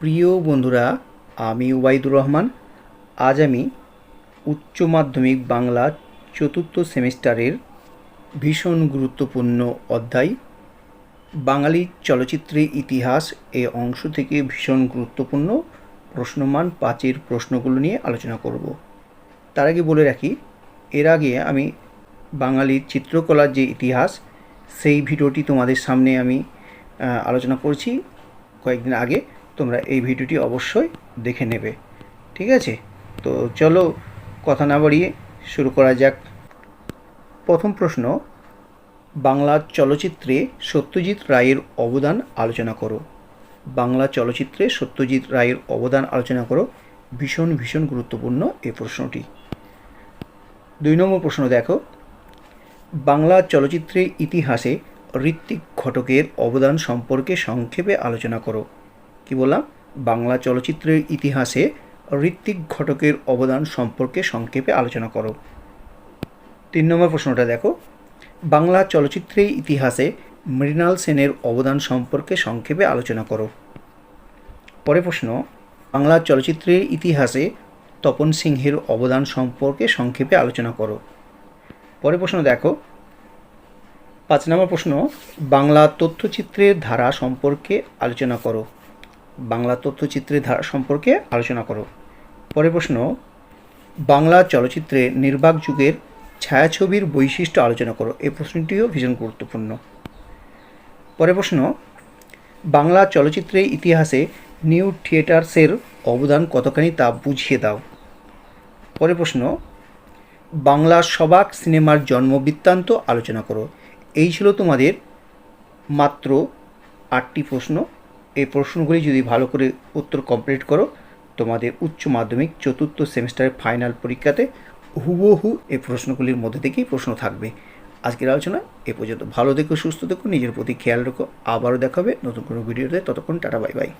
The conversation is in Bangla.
প্রিয় বন্ধুরা, আমি ওবায়দুর রহমান। আজ আমি উচ্চ মাধ্যমিক বাংলা চতুর্থ সেমিস্টারের ভীষণ গুরুত্বপূর্ণ অধ্যায়, বাঙালি চলচ্চিত্রের ইতিহাস এ অংশ থেকে ভীষণ গুরুত্বপূর্ণ প্রশ্নমান পাঁচের প্রশ্নগুলো নিয়ে আলোচনা করব। তার আগে বলে রাখি, এর আগে আমি বাঙালির চিত্রকলার যে ইতিহাস, সেই ভিডিওটি তোমাদের সামনে আমি আলোচনা করছি কয়েকদিন আগে। তোমরা এই ভিডিওটি অবশ্যই দেখে নেবে। ঠিক আছে? তো চলো কথা না বাড়িয়ে শুরু করা যাক। প্রথম প্রশ্ন, বাংলা চলচ্চিত্রে সত্যজিৎ রায়ের অবদান আলোচনা করো। বাংলা চলচ্চিত্রে সত্যজিৎ রায়ের অবদান আলোচনা করো। ভীষণ ভীষণ গুরুত্বপূর্ণ এই প্রশ্নটি। দুই নম্বর প্রশ্ন দেখো, বাংলা চলচ্চিত্রের ইতিহাসে ঋত্বিক ঘটকের অবদান সম্পর্কে সংক্ষেপে আলোচনা করো। কি বললাম? বাংলা চলচ্চিত্রের ইতিহাসে ঋত্বিক ঘটকের অবদান সম্পর্কে সংক্ষেপে আলোচনা করো। তিন নম্বর প্রশ্নটা দেখো। বাংলা চলচ্চিত্রের ইতিহাসে মৃণাল সেনের অবদান সম্পর্কে সংক্ষেপে আলোচনা করো। পরে প্রশ্ন, বাংলা চলচ্চিত্রের ইতিহাসে তপন সিংহের অবদান সম্পর্কে সংক্ষেপে আলোচনা করো। পরে প্রশ্ন দেখো। পাঁচ নম্বর প্রশ্ন, বাংলা তথ্যচিত্রের ধারা সম্পর্কে আলোচনা করো। বাংলা তথ্যচিত্রের ধারা সম্পর্কে আলোচনা করো। পরের প্রশ্ন, বাংলা চলচ্চিত্রে নির্বাক যুগের ছায়াছবির বৈশিষ্ট্য আলোচনা করো। এই প্রশ্নটিও ভীষণ গুরুত্বপূর্ণ। পরের প্রশ্ন, বাংলা চলচ্চিত্রের ইতিহাসে নিউ থিয়েটার্সের অবদান কতখানি তা বুঝিয়ে দাও। পরের প্রশ্ন, বাংলা সবাক সিনেমার জন্ম বৃত্তান্ত আলোচনা করো। এই ছিল তোমাদের মাত্র আটটি প্রশ্ন। এই প্রশ্নগুলি যদি ভালো করে উত্তর কমপ্লিট করো, তোমাদের উচ্চ মাধ্যমিক চতুর্থ সেমিস্টারের ফাইনাল পরীক্ষাতে হুবহু এই প্রশ্নগুলির মধ্যে থেকেই প্রশ্ন থাকবে। আজকের আলোচনা এ পর্যন্ত। ভালো দেখো সুস্থ দেখো নিজের প্রতি খেয়াল রেখো। আবারও দেখাবে নতুন কোনো ভিডিওতে। ততক্ষণ টাটা বাই বাই